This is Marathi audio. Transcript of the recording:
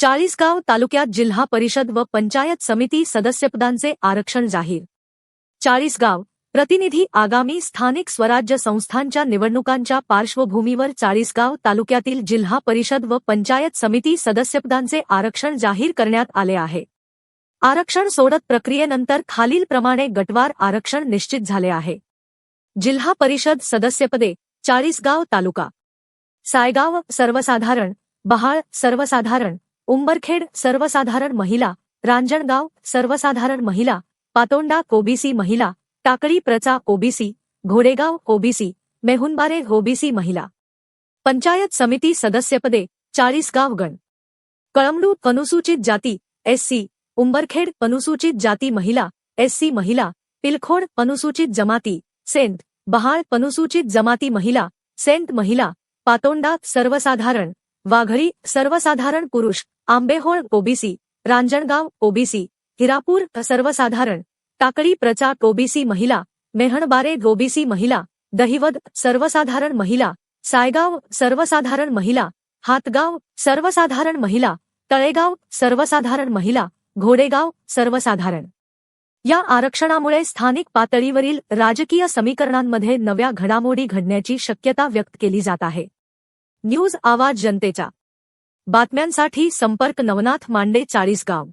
चाळीसगाव तालुक्यात जिल्हा परिषद व पंचायत समिती सदस्यपदांचे आरक्षण जाहीर. चाळीसगाव प्रतिनिधी आगामी स्थानिक स्वराज्य संस्थांच्या निवडणुकांच्या पार्श्वभूमीवर चाळीसगाव तालुक्यातील जिल्हा परिषद व पंचायत समिती सदस्यपदांचे आरक्षण जाहीर करण्यात आले आहे. आरक्षण सोडत प्रक्रियेनंतर खालीलप्रमाणे गटवार आरक्षण निश्चित झाले आहे. जिल्हा परिषद सदस्यपदे चाळीसगाव तालुका. सायगाव सर्वसाधारण बहाळ सर्वसाधारण उंबरखेड सर्वसाधारण महिला, रांजणगाव सर्वसाधारण महिला, पातोंडा ओबीसी महिला, टाकळी प्रचा ओबीसी घोडेगाव ओबीसी मेहुनबारे ओबीसी महिला. पंचायत समिती सदस्यपदे चाळीसगाव गण कळमडू अनुसूचित जाती एससी उंबरखेड अनुसूचित जाती महिला एससी महिला, पिलखोड अनुसूचित जमाती सेंट बहाळ अनुसूचित जमाती महिला सेंट महिला, पातोंडा सर्वसाधारण वाघळी सर्वसाधारण पुरुष आंबेहोळ ओबीसी रांजणगाव ओबीसी हिरापूर सर्वसाधारण टाकळी प्रचा ओबीसी महिला मेहणबारे ओबीसी महिला दहिवद सर्वसाधारण महिला सायगाव सर्वसाधारण महिला हातगाव सर्वसाधारण महिला तळेगाव सर्वसाधारण महिला घोडेगाव सर्वसाधारण. या आरक्षणामुळे स्थानिक पातळीवरील राजकीय समीकरणांमध्ये नव्या घडामोडी घडण्याची शक्यता व्यक्त केली जात आहे. न्यूज आवाज जनतेचा बातम्यांसाठी संपर्क नवनाथ मांडे चाळीसगाव.